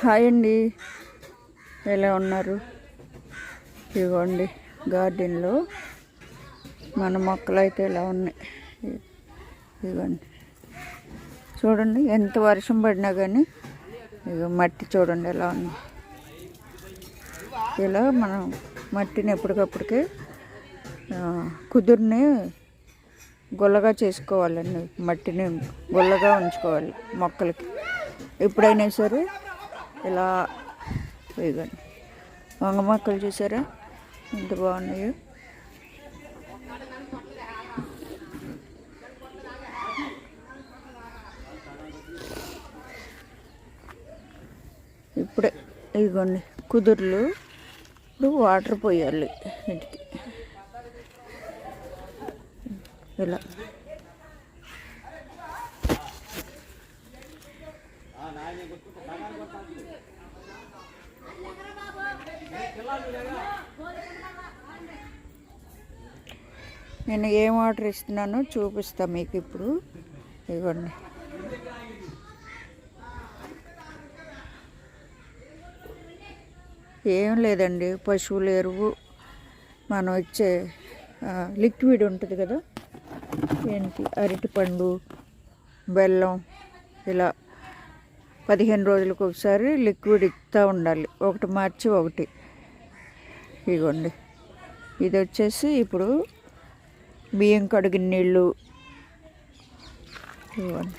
Hi అండి. ఎలా ఉన్నారు? ఇదిగోండి గార్డెన్లో మన మొక్కలు అయితే ఇలా ఉన్నాయి. ఇదిగోండి. చూడండి ఎంత వర్షం పడినా కానీ ఇక మట్టి చూడండి ఎలా ఉంది. ఇలా మనం మట్టిని ఎప్పటికప్పటికే కుదురుని గుల్లగా చేసుకోవాలండి. మట్టిని గుల్లగా ఉంచుకోవాలి మొక్కలకి. ఎప్పుడైనా సరే ఇలా వేయగండి వంగ మొక్కలు చూసారా? ఎంత బాగున్నాయో. ఇప్పుడే ఇదిగోండి కుదుర్లు. ఇప్పుడు వాటర్ పోయాలి వీటికి ఇలా. నేను ఏం ఆర్డర్ ఇస్తున్నానో చూపిస్తా మీకు ఇప్పుడు. ఇవ్వండి ఏం లేదండి పశువుల ఎరువు మనం ఇచ్చే లిక్విడ్ ఉంటుంది కదా ఏంటి అరటిపండు బెల్లం ఇలా పదిహేను రోజులకు ఒకసారి లిక్విడ్ ఇస్తూ ఉండాలి. ఒకటి మార్చి ఒకటి. ఇదిగోండి. ఇది వచ్చేసి ఇప్పుడు బియ్యం కడిగిన నీళ్ళు. ఇవ్వండి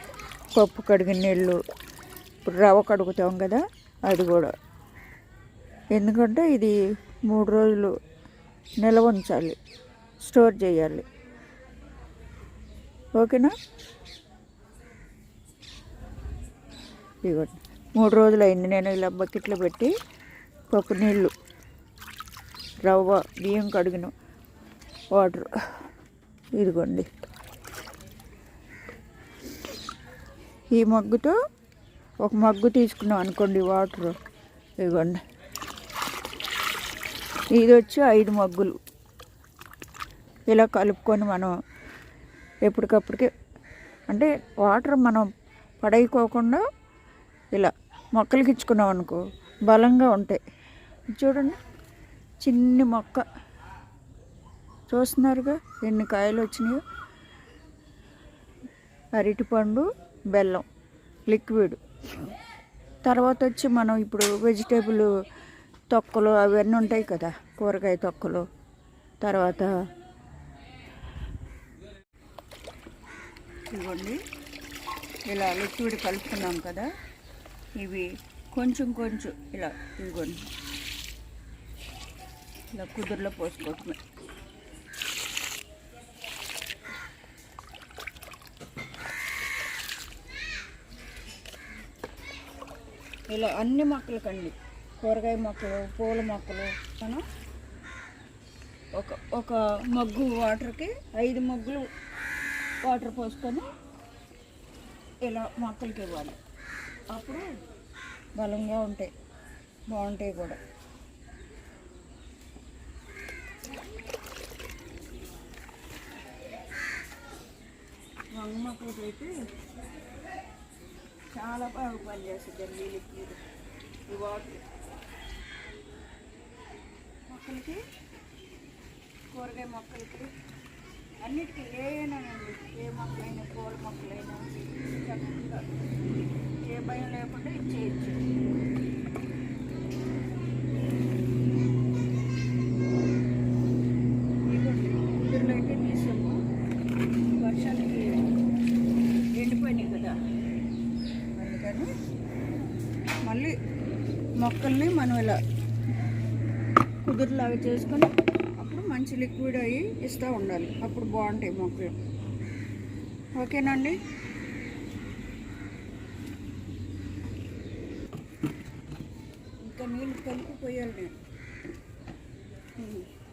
పప్పు కడిగిన నీళ్ళు. ఇప్పుడు రవ్వ కడుగుతాం కదా అది కూడా. ఎందుకంటే ఇది మూడు రోజులు నిల్వ ఉంచాలి. స్టోర్ చేయాలి. ఓకేనా? ఇవ్వండి మూడు రోజులు అయింది నేను ఇలా బకెట్లో పెట్టి పప్పు నీళ్ళు రవ్వ బియ్యం కడిగిన వాటర్ ఇదిగోండి. ఈ మగ్గుతో ఒక మగ్గు తీసుకున్నాం అనుకోండి వాటర్. ఇదిగోండి. ఇది వచ్చి ఐదు మగ్గులు. ఇలా కలుపుకొని మనం ఎప్పటికప్పటికి అంటే వాటర్ మనం పడైపోకుండా ఇలా మొక్కలకి ఇచ్చుకున్నాం అనుకో బలంగా ఉంటాయి. చూడండి చిన్ని మొక్క. చూస్తున్నారుగా ఎన్ని కాయలు వచ్చినాయో అరటిపండు బెల్లం లిక్విడ్. తర్వాత వచ్చి మనం ఇప్పుడు వెజిటేబుల్ తొక్కలు అవన్నీ ఉంటాయి కదా కూరగాయ తొక్కలు. తర్వాత ఇవ్వండి ఇలా లిక్విడ్ కలుపుకున్నాం కదా. ఇవి కొంచెం కొంచెం ఇలా ఇవ్వండి ఇలా కుదురులో పోసుకోవటమే. ఇలా అన్ని మొక్కలకండి. కూరగాయ మొక్కలు పూల మొక్కలు మనం ఒక ఒక మగ్గు వాటర్కి ఐదు మగ్గులు వాటర్ పోసుకొని ఇలా మొక్కలకి ఇవ్వాలి. అప్పుడు బలంగా ఉంటాయి. బాగుంటాయి కూడా. వంగ మొక్కలకి అయితే చాలా బాగా పనిచేస్తుంది నీళ్ళకి ఈ వాటర్. మొక్కలకి కూరగాయ మొక్కలకి అన్నిటికీ ఏనానండి ఏ మొక్కలైనా పూల మొక్కలైనా ఏ భయం లేకుండా ఇచ్చేయచ్చు. కుదురులో అయితే తీసాము వర్షానికి ఎండిపోయినాయి కదా. అందుకని మళ్ళీ మొక్కల్ని మనం ఇలా కుదురులాగా చేసుకొని అప్పుడు మంచి లిక్విడ్ అయ్యి ఇస్తూ ఉండాలి. అప్పుడు బాగుంటాయి మొక్కలు. ఓకేనండి ఇంకా నీళ్ళు కలిపి పోయాలి నేను.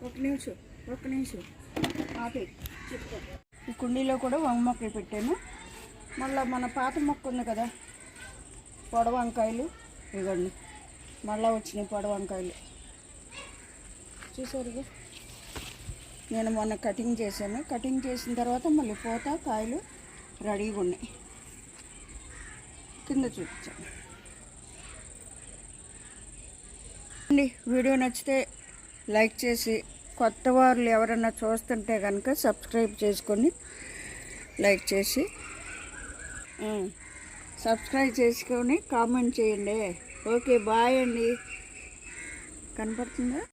ఒక నిమిషం ఒక నిమిషం. ఆపే చెప్తాను ఈ కుండీలో కూడా వంగ మొక్కలు పెట్టాను. మళ్ళీ మన పాత మొక్క ఉంది కదా పొడవంకాయలు ఇవ్వండి మళ్ళీ వచ్చినాయి పొడవ వంకాయలు చూసారుగా? నేను మొన్న కటింగ్ చేశాను. కటింగ్ చేసిన తర్వాత మళ్ళీ పోత కాయలు రెడీగా ఉన్నాయి. కింద చూపించాను. అండి వీడియో నచ్చితే లైక్ చేసి కొత్త వాళ్ళు ఎవరన్నా చూస్తుంటే కనుక సబ్స్క్రైబ్ చేసుకొని లైక్ చేసి సబ్స్క్రైబ్ చేసుకొని కామెంట్ చేయండి. ఓకే బాయ్ అండి. కనపడుతుందా?